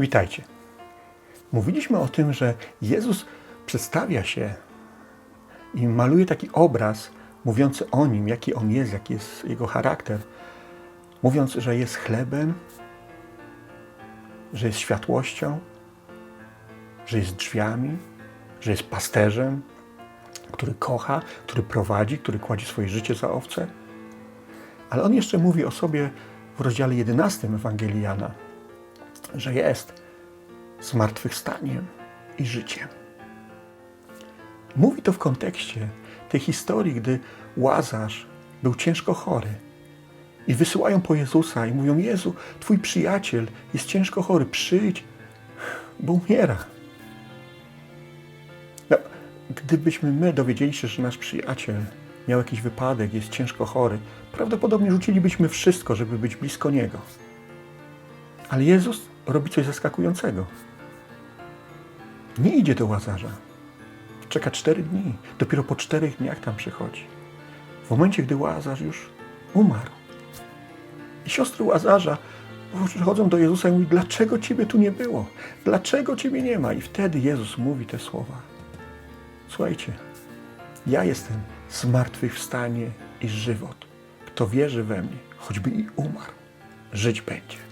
Witajcie. Mówiliśmy o tym, że Jezus przedstawia się i maluje taki obraz mówiący o nim, jaki on jest, jaki jest jego charakter. Mówiąc, że jest chlebem, że jest światłością, że jest drzwiami, że jest pasterzem, który kocha, który prowadzi, który kładzie swoje życie za owce. Ale on jeszcze mówi o sobie w rozdziale 11 Ewangelii Jana, że jest zmartwychwstaniem i życiem. Mówi to w kontekście tej historii, gdy Łazarz był ciężko chory i wysyłają po Jezusa i mówią: Jezu, twój przyjaciel jest ciężko chory, przyjdź, bo umiera. No, gdybyśmy my dowiedzieli się, że nasz przyjaciel miał jakiś wypadek, jest ciężko chory, prawdopodobnie rzucilibyśmy wszystko, żeby być blisko niego. Ale Jezus robi coś zaskakującego. Nie idzie do łazarza. Czeka cztery dni. Dopiero po czterech dniach tam przychodzi. W momencie, gdy łazarz już umarł. I siostry łazarza przychodzą do Jezusa i mówią, dlaczego Ciebie tu nie było? Dlaczego Ciebie nie ma? I wtedy Jezus mówi te słowa. Słuchajcie, ja jestem zmartwychwstanie i żywot. Kto wierzy we mnie, choćby i umarł, żyć będzie.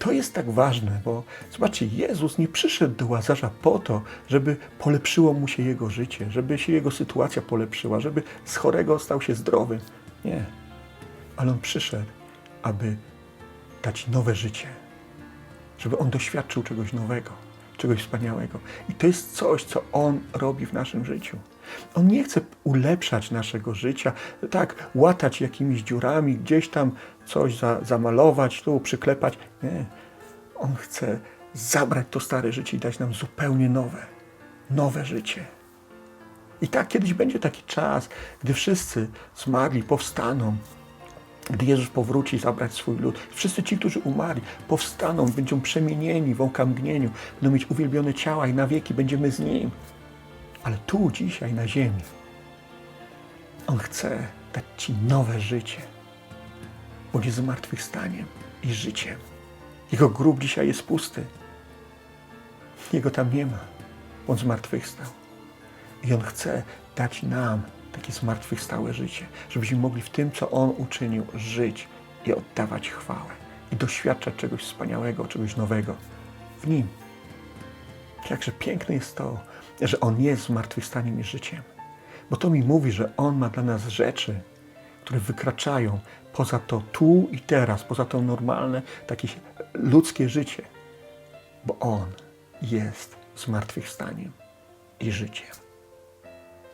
To jest tak ważne, bo zobaczcie, Jezus nie przyszedł do Łazarza po to, żeby polepszyło mu się jego życie, żeby się jego sytuacja polepszyła, żeby z chorego stał się zdrowym. Nie. Ale on przyszedł, aby dać nowe życie, żeby on doświadczył czegoś nowego, czegoś wspaniałego. I to jest coś, co on robi w naszym życiu. On nie chce ulepszać naszego życia, tak, łatać jakimiś dziurami, gdzieś tam coś za, zamalować, tu przyklepać. Nie. On chce zabrać to stare życie i dać nam zupełnie nowe, nowe życie. I tak kiedyś będzie taki czas, gdy wszyscy zmarli powstaną, gdy Jezus powróci zabrać swój lud. Wszyscy ci, którzy umarli, powstaną, będą przemienieni w okamgnieniu, będą mieć uwielbione ciała i na wieki będziemy z Nim. Ale tu, dzisiaj, na ziemi, On chce dać Ci nowe życie, jest zmartwychwstaniem i życiem. Jego grób dzisiaj jest pusty. Jego tam nie ma. On zmartwychwstał. I On chce dać nam takie zmartwychwstałe życie, żebyśmy mogli w tym, co On uczynił, żyć i oddawać chwałę i doświadczać czegoś wspaniałego, czegoś nowego w Nim. Jakże piękne jest to, że On jest zmartwychwstaniem i życiem. Bo to mi mówi, że On ma dla nas rzeczy, które wykraczają poza to tu i teraz, poza to normalne, takie ludzkie życie. Bo On jest zmartwychwstaniem i życiem.